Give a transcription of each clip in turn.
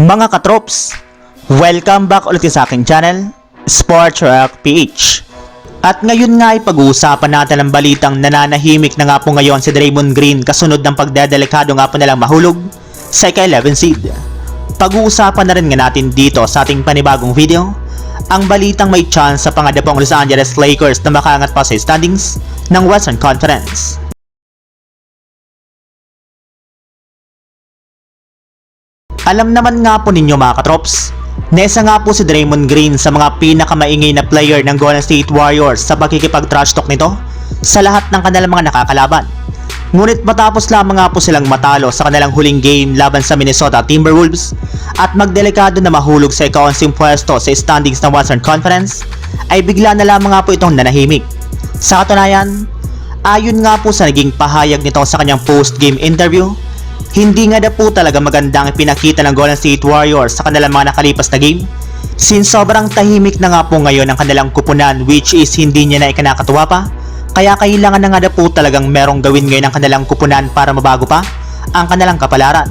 Mga katrops, welcome back ulit sa aking channel, Sports Rock PH. At ngayon nga ay pag-uusapan natin ang balitang nananahimik na nga po ngayon si Draymond Green kasunod ng pagdedelikado nga po nalang mahulog sa ika-11 seed. Pag-uusapan na rin nga natin dito sa ating panibagong video, ang balitang may chance sa pangadapong Los Angeles Lakers na makaangat pa sa standings ng Western Conference. Alam naman nga po ninyo mga katrops, na isa nga po si Draymond Green sa mga pinakamaingay na player ng Golden State Warriors sa pagkikipag-trash talk nito sa lahat ng kanilang mga nakakalaban. Ngunit matapos lamang nga po silang matalo sa kanilang huling game laban sa Minnesota Timberwolves at magdelikado na mahulog sa ikaonsing pwesto sa standings ng Western Conference, ay bigla na lamang nga po itong nanahimik. Sa katunayan, ayon nga po sa naging pahayag nito sa kanyang post-game interview, hindi nga na po talaga magandang ipinakita ng Golden State Warriors sa kanilang mga nakalipas na game since sobrang tahimik na nga po ngayon ang kanilang kupunan which is hindi niya na ikinakatuwa pa kaya kailangan na nga na po talagang merong gawin ngayon ang kanilang kupunan para mabago pa ang kanilang kapalaran.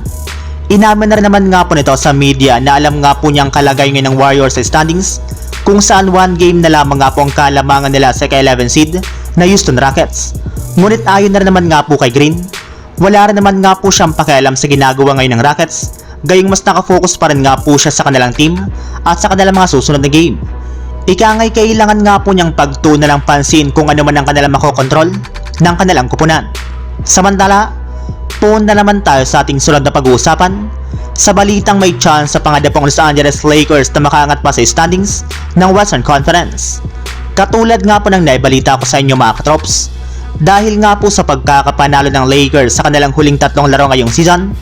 Inamin na rin naman nga po nito sa media na alam nga po niyang kalagay ngayon ng Warriors sa standings kung saan one game na lamang nga po ang kalamangan nila sa ka-11 seed na Houston Rockets. Ngunit ayon na rin naman nga po kay Green, wala rin naman nga po siyang pakialam sa ginagawa ngayon ng Rockets, gayong mas nakafocus pa rin nga po siya sa kanilang team at sa kanilang mga susunod na game. Ika nga'y kailangan nga po niyang pagtuna ng pansin kung ano man ang kanilang makokontrol ng kanilang kupunan. Samantala, puun na naman tayo sa ating sunod na pag-uusapan sa balitang may chance sa pangadapong Los Angeles Lakers na makaangat pa sa standings ng Western Conference. Katulad nga po ng naibalita ko sa inyo mga katrops, dahil nga po sa pagkakapanalo ng Lakers sa kanilang huling tatlong laro ngayong season,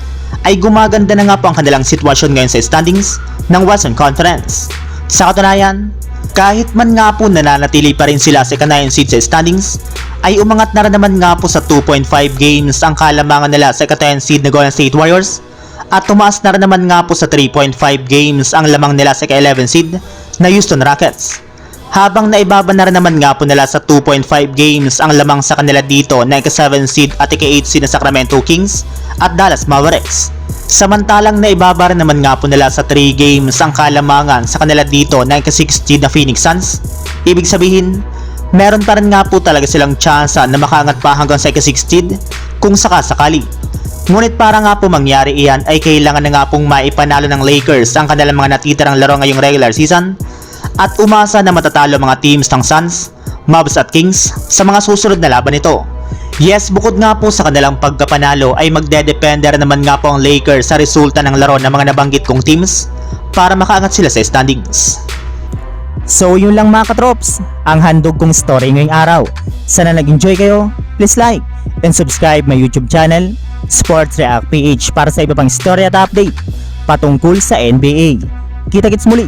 ay gumaganda na nga po ang kanilang sitwasyon ngayon sa standings ng Western Conference. Sa katunayan, kahit man nga po nananatili pa rin sila sa kanayan seed sa standings, ay umangat na rin naman nga po sa 2.5 games ang kalamangan nila sa katayan seed na Golden State Warriors at tumaas na rin naman nga po sa 3.5 games ang lamang nila sa ka-11 seed na Houston Rockets habang naibaba na rin naman nga po nila sa 2.5 games ang lamang sa kanila dito na ika-7 seed at ika-8 seed na Sacramento Kings at Dallas Mavericks. Samantalang naibaba rin naman nga po nila sa 3 games ang kalamangan sa kanila dito na ika-6 seed na Phoenix Suns. Ibig sabihin, meron pa rin nga po talaga silang tsansa na makaangat pa hanggang sa ika-6 seed kung sakasakali. Ngunit para nga po mangyari iyan ay kailangan na nga pong maipanalo ng Lakers ang kanilang mga natitirang laro ngayong regular season at umasa na matatalo mga teams ng Suns, Mavs at Kings sa mga susunod na laban nito. Yes, bukod nga po sa kanilang pagkapanalo ay magdedepende rin naman nga po ang Lakers sa resulta ng laro ng mga nabanggit kong teams para makaangat sila sa standings. So yun lang mga katrops, ang handog kong story ngayong araw. Sana nag-enjoy kayo, please like and subscribe my YouTube channel, Sports React PH para sa iba pang story at update patungkol sa NBA. Kita-kits muli